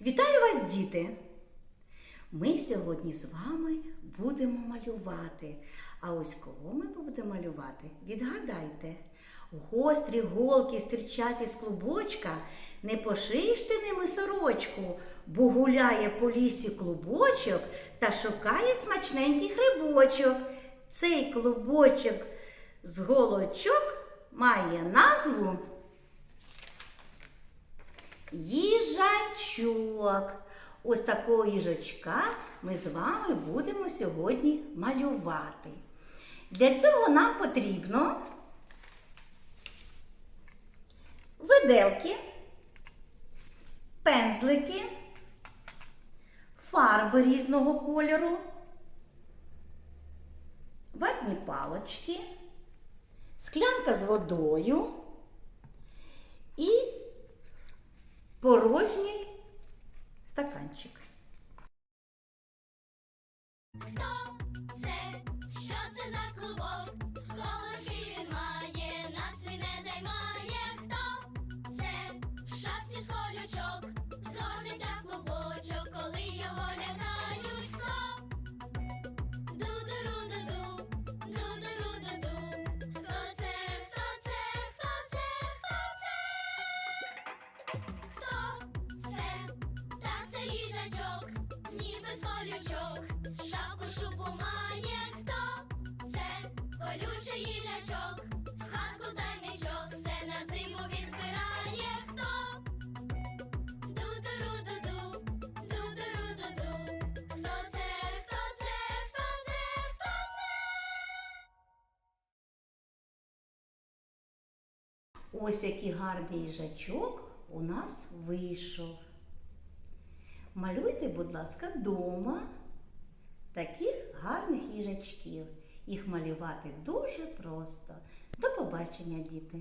Вітаю вас, діти! Ми сьогодні з вами будемо малювати. А ось кого ми будемо малювати? Відгадайте. Гострі голки стирчать із клубочка, не пошиєш ти ними сорочку, бо гуляє по лісі клубочок та шукає смачненький грибочок. Цей клубочок з голочок має назву Їжачок. Ось такого їжачка ми з вами будемо сьогодні малювати. Для цього нам потрібно виделки, пензлики, фарби різного кольору, ватні палочки, склянка з водою і порожній Хто це? Що це за клубок? Колоші він має, нас він не займає. Хто це? В шапці з колючок, згорнеться клубочок, коли його лягають. Хто? Ду-ду-ру-ду-ду, ду-ду-ру-ду-ду. Хто це? Хто це? Хто це? Хто це? Хто це? Та це їжачок, ніби з колючок, шапку шубу має хто? Це колючий їжачок, хатку тайничок, все на зиму він збирає хто? Ду-ду-ру-ду-ду, ду-ду-ру-ду-ду. Хто це? Хто це? Хто це? Хто це? Ось який гарний їжачок у нас вийшов. Малюйте, будь ласка, дома таких гарних їжачків. Їх малювати дуже просто. До побачення, діти!